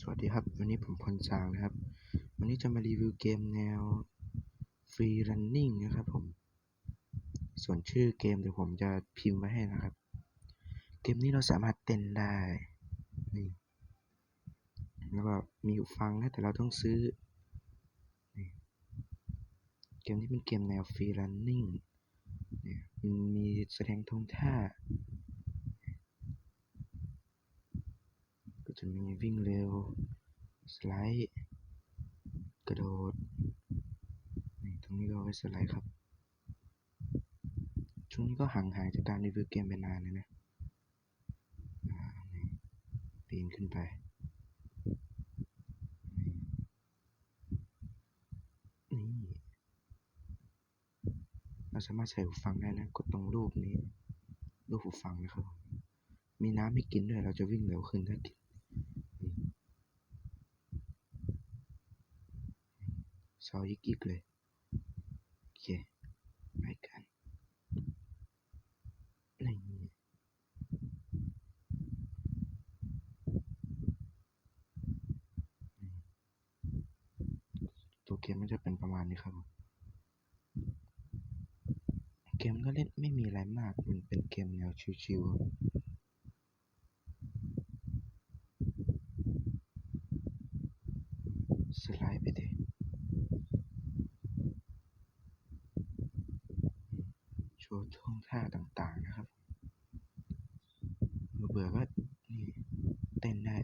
สวัสดีครับ วันนี้ผมพลจางนะครับ วันนี้จะมารีวิวเกมแนว Free Running นะครับผม ส่วนชื่อเกมเดี๋ยวผมจะพิมพ์ไว้ให้นะครับ เกมนี้เราสามารถเต้นได้นี่แล้วก็มีหูฟังนะแต่เราต้องซื้อ เกมนี้เป็นเกมแนว Free Running เนี่ยมันมีแสดงทงท่า ก็จะ มีวิ่งเร็ว สไลด์ กระโดด นี่ตรงนี้ก็เอาไว้สไลด์ครับ ช่วงนี้ก็ห่างหายจากการรีวิวเกมไปนานเลยนะปีนขึ้นไปนี่เราสามารถใส่หูฟังได้นะ กดตรงรูปนี้ รูปหูฟังนะครับ มีน้ำให้กินด้วย เราจะวิ่งเร็วขึ้นถ้ากิน ซอยยิกเลย โอเค ไปกันนี่ตัวเกมมันจะเป็นประมาณนี้ครับผมเกมก็เล่นไม่มีอะไรมาก มันเป็นเกมแนวชิวๆสไลด์ไปเดิ โชว์ท่วงท่าต่างๆนะครับเบื่อก็นี่เต้นได้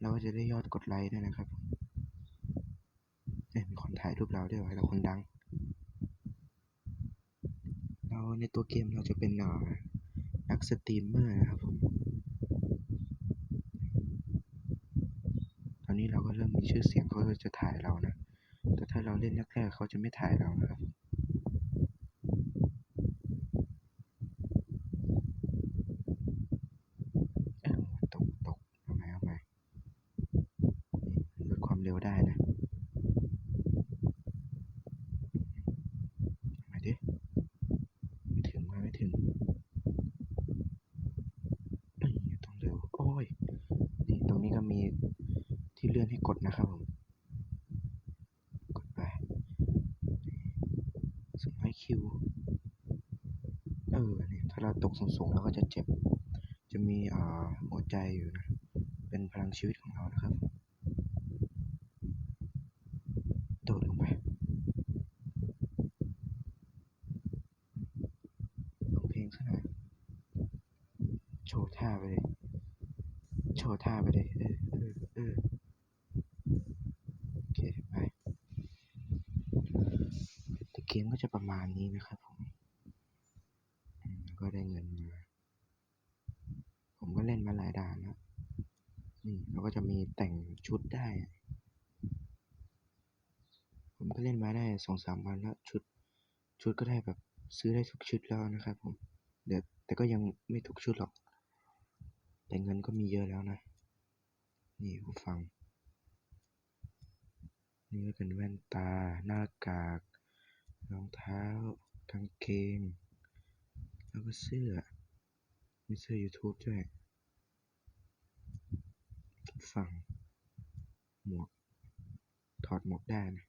เราก็จะได้ยอดกดไลค์ด้วยนะครับเอ้ยมีคนถ่ายรูปเราด้วยวะเราคนดัง เราในตัวเกมเราจะเป็นเอ่อนักสตรีมเมอร์นะครับผม ตอนนี้เราก็เริ่มมีชื่อเสียงเขาจะถ่ายเรานะ แต่ถ้าเราเล่นแรกๆเขาจะไม่ถ่ายเรานะครับ เอ้าตกตกเอาใหม่เอาใหม่นี่ลดค วได้นะเอาใหม่ดิไม่ถึงมาไม่ถึงนี่ต้องเร็ว โอ้ย นี่ตรงนี้ก็มีที่เลื่อนให้กดนะครับผม กดไปสมัยคิว เออเนี่ยถ้าเราตกสูงๆเราก็จะเจ็บ จะมีอ่าหัวใจอยู่นะ เป็นพลังชีวิตของเรานะครับ โดดลงไปร้องเพลงซะหน่อยโชว์ท่าไปเลย โชว์ท่าไปเลยเออเออเออโอเคไปแต่เกมก็จะประมาณนี้นะครับผมก็ได้เงินมา ผมก็เล่นมาหลายด่านแล้วนี่เราก็จะมีแต่งชุดได้ ผมก็เล่นมาได้สองสามวันแล้วชุด ชุดก็ได้แบบซื้อได้ทุกชุดแล้วนะครับผมเดี๋ยวแต่ก็ยังไม่ทุกชุดหรอก แต่เงินก็มีเยอะแล้วนะ นี่หูฟัง นี่ก็เป็นแว่นตา หน้ากาก รองเท้ากางเกง แล้วก็เสื้อ มีเสื้อ YouTube ด้วยฟัง หมวก ถอดหมวกได้นะ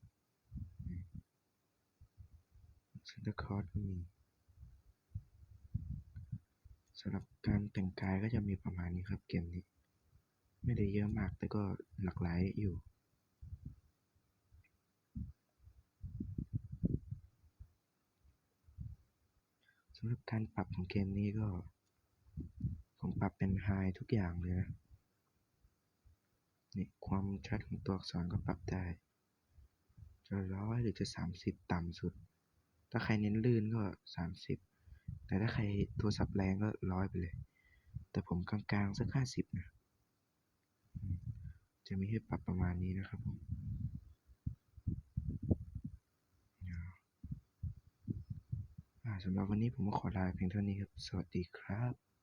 ซานตาคลอสก็มีำหรับการแต่งกายก็จะมีประมาณนี้ครับเกมนี้ ไม่ได้เยอะมากแต่ก็หลากหลายอยู่สำหรับการปรับของเกมนี้ก็ ผมปรับเป็นไฮทุกอย่างเลยนะนี่ความชัดของตัวอักษรก็ปรับได้ จะร้อยหรือจะสามสิบต่ำสุด ถ้าใครเน้นลื่นก็สามสิบ แต่ถ้าใครโทรศัพท์แรงก็ร้อยไปเลย แต่ผมกลางๆสักห้าสิบนะ จะมีให้ปรับประมาณนี้นะครับผมสำหรับวันนี้ผมก็ขอลาเพียงเท่านี้ครับ สวัสดีครับ